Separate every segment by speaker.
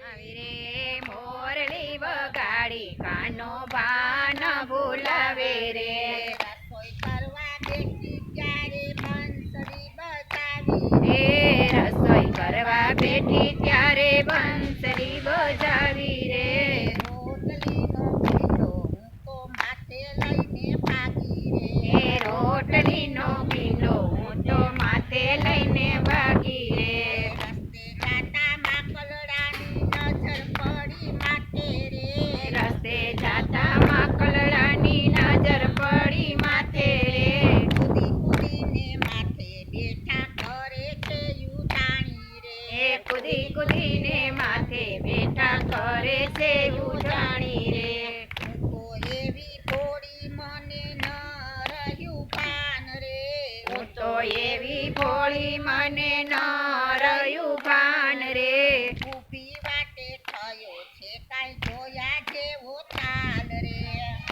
Speaker 1: આવી રે મોરલી વગાડી કાનો બાન ભૂલાવે રે
Speaker 2: રસોઈ કરવા બેઠી ત્યારે બંસરી બતાવી
Speaker 1: એ રસોઈ કરવા બેઠી ત્યારે બંસરી બજાવી રે
Speaker 2: રોટલીનો પીલો હું તો માથે લઈને ભાગી રે
Speaker 1: એ રોટલીનો પીલો હું તો માથે લઈને ભાગી રે
Speaker 2: રસ્તે જાતા માકલડાની નજર પડી માથે રે
Speaker 1: રસ્તે જાતા માકલડાની નજર પડી માથે રે
Speaker 2: કૂદી કૂદીને માથે બેઠા કરે છે યુટાણી રે
Speaker 1: એ કૂદી કૂદીને માથે બેઠા કરે છે ઉજાણી રે
Speaker 2: હું તો એવી ભોળી મને ન રહ્યું ભાન રે
Speaker 1: હું તો ભોળી મને ન રહ્યું ભાન રે.
Speaker 2: ઊભી વાટે થયો છે કાંઈ જોયા જેવો તાલ રે.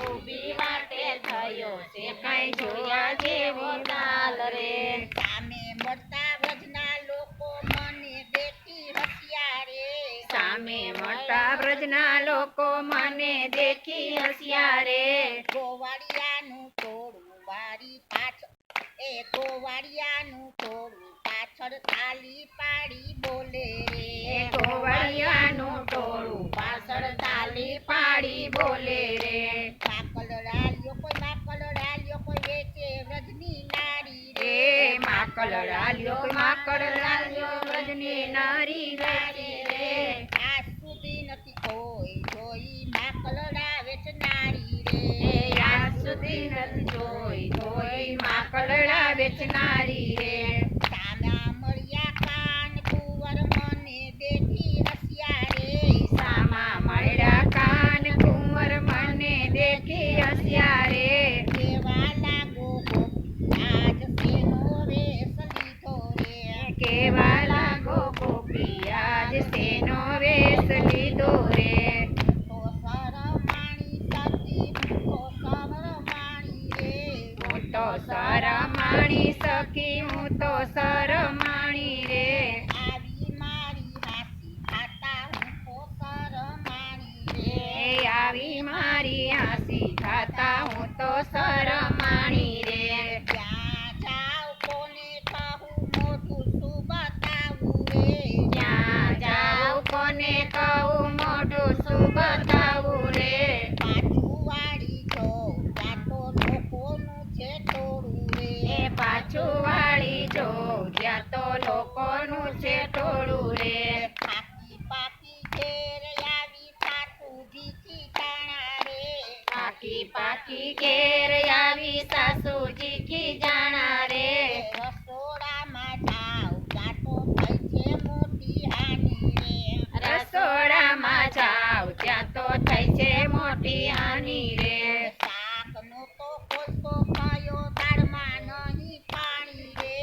Speaker 1: ઊભી વાટે થયો છે કાંઈ જોયા જેવો તાલ રે.
Speaker 2: સામે મળતા વજના લોકો મને દેખી હસ્યા રે
Speaker 1: સામે મળતા વ્રજના લોકો મને દેખી હસ્યા રે
Speaker 2: ગોવાળિયાનું એ ગોવાળિયાનું ટોળું પાછળ તાલી પાડી બોલે. રે
Speaker 1: ગોવાળિયાનું ટોળું પાછળ તાલી પાડી બોલે રે.
Speaker 2: માકલ રાલ્યો કોઈ માકલ રાલ્યો કોઈ વેચે વ્રજની નારી રે.
Speaker 1: માકલ રાલ્યો કોઈ માકલ રાલ્યો વ્રજની નારી માકડડા રે
Speaker 2: સામા મળ્યા કાન કુંવર મને દેખી હસ્યા રે.
Speaker 1: સામા મળ્યા કાન કુંવર મને દેખી હસ્યા રે.
Speaker 2: કેવા લાગો આજ સેનો વેશ લીધો રે.
Speaker 1: કેવા
Speaker 2: તો સરમાણી
Speaker 1: સખી હું તો સરમાણી રે.
Speaker 2: આવી મારી હાથી ખાતા હું તો સરમાણી રે.
Speaker 1: આવી મારી હાસી ખાતા હું તો સરમાણી
Speaker 2: રસોડામાં જાવ ત્યાં તો થઈ છે મોટી હાની રે. શાકનો તો કોસો કયો દાળમાં નહીં પાણી રે.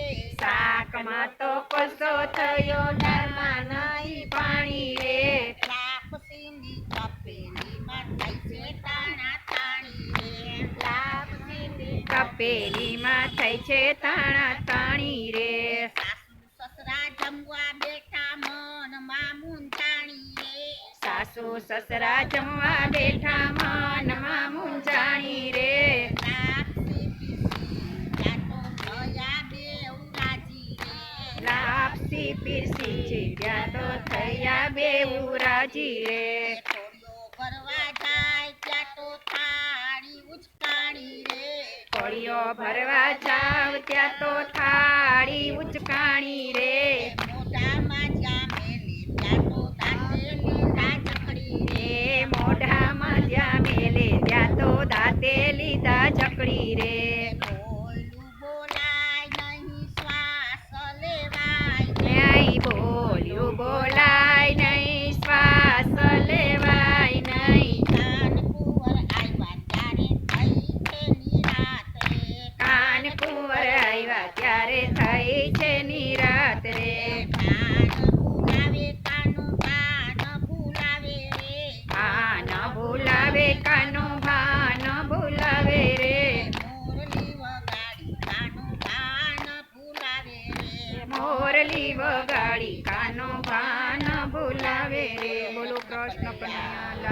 Speaker 1: શાકમાં તો કોસો થયો દાળમાં નહીં પાણી રે.
Speaker 2: લાપસીની તપેલીમાં થઈ છે તાણા તાણી રે.
Speaker 1: લાપસીની તપેલીમાં થઈ છે તાણા તાણી રે.
Speaker 2: સાસુ સસરા જમવા બેઠા
Speaker 1: સાસુ સસરા જમવા બેઠા મનમાં મૂંઝાણી રે.
Speaker 2: લાપસી
Speaker 1: પીરસી ત્યાં તો થયા બે ઉરાજી રે.
Speaker 2: ભરવા જાય ત્યાં તો થાળી ઉચકાણી રે
Speaker 1: કોળીઓ ભરવા જાવ ત્યાં તો થાળી ઉચકાણી રે.
Speaker 2: મોઢામાં
Speaker 1: વગાડી
Speaker 2: કાનો
Speaker 1: ભાન બોલાવે રે? બોલો કૃષ્ણ કન્યા.